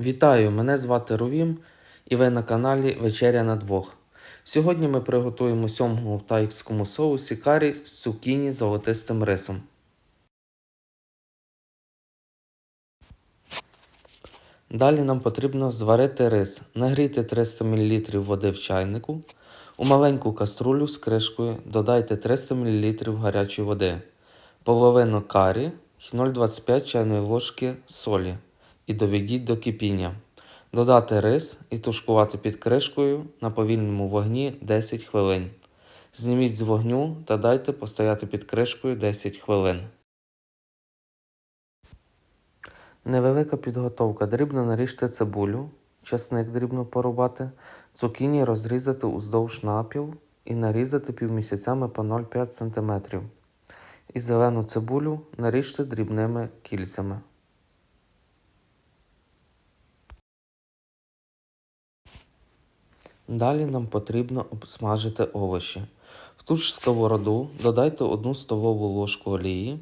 Вітаю! Мене звати Рувім і ви на каналі Вечеря на двох. Сьогодні ми приготуємо сьомгу в тайському соусі карі з цукіні з золотистим рисом. Далі нам потрібно зварити рис, нагріти 300 мл води в чайнику. У маленьку каструлю з кришкою додайте 300 мл гарячої води, половину карі і 0,25 чайної ложки солі і доведіть до кипіння. Додати рис і тушкувати під кришкою на повільному вогні 10 хвилин. Зніміть з вогню та дайте постояти під кришкою 10 хвилин. Невелика підготовка. Дрібно наріжте цибулю, часник дрібно порубати, цукіні розрізати уздовж напіл і нарізати півмісяцями по 0,5 см. І зелену цибулю наріжте дрібними кільцями. Далі нам потрібно обсмажити овочі. В ту ж сковороду додайте 1 столову ложку олії,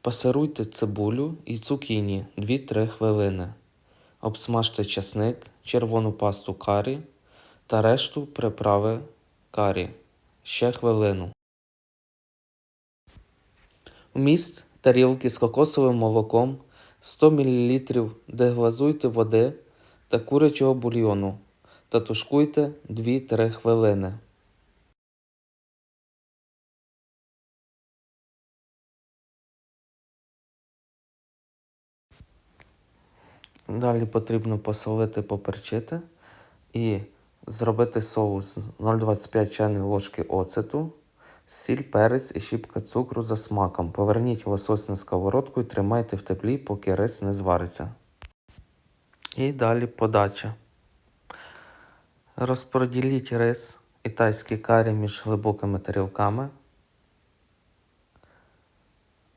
пасируйте цибулю і цукіні 2-3 хвилини. Обсмажте часник, червону пасту карі та решту приправи карі ще хвилину. Вміст тарілки з кокосовим молоком 100 мл деглазуйте води та курячого бульйону та тушкуйте 2-3 хвилини. Далі потрібно посолити, поперчити і зробити соус 0,25 чайної ложки оцету, сіль, перець і щіпка цукру за смаком. Поверніть лосось на сковородку і тримайте в теплі, поки рис не звариться. І далі подача. Розподіліть рис і тайські карі між глибокими тарілками.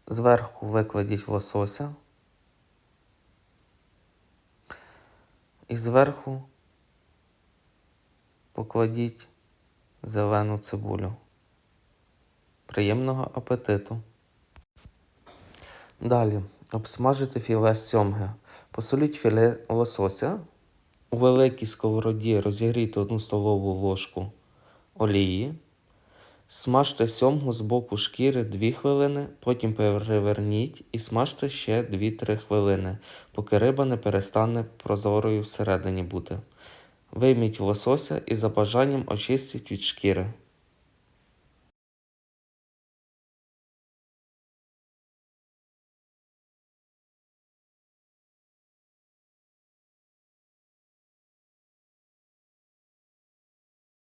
Зверху викладіть лосося. І зверху покладіть зелену цибулю. Приємного апетиту. Далі обсмажити філе сьомги. Посоліть філе лосося. У великій сковороді розігрійте 1 столову ложку олії. Смажте сьомгу з боку шкіри 2 хвилини, потім переверніть і смажте ще 2-3 хвилини, поки риба не перестане прозорою всередині бути. Вийміть лосося і за бажанням очистіть від шкіри.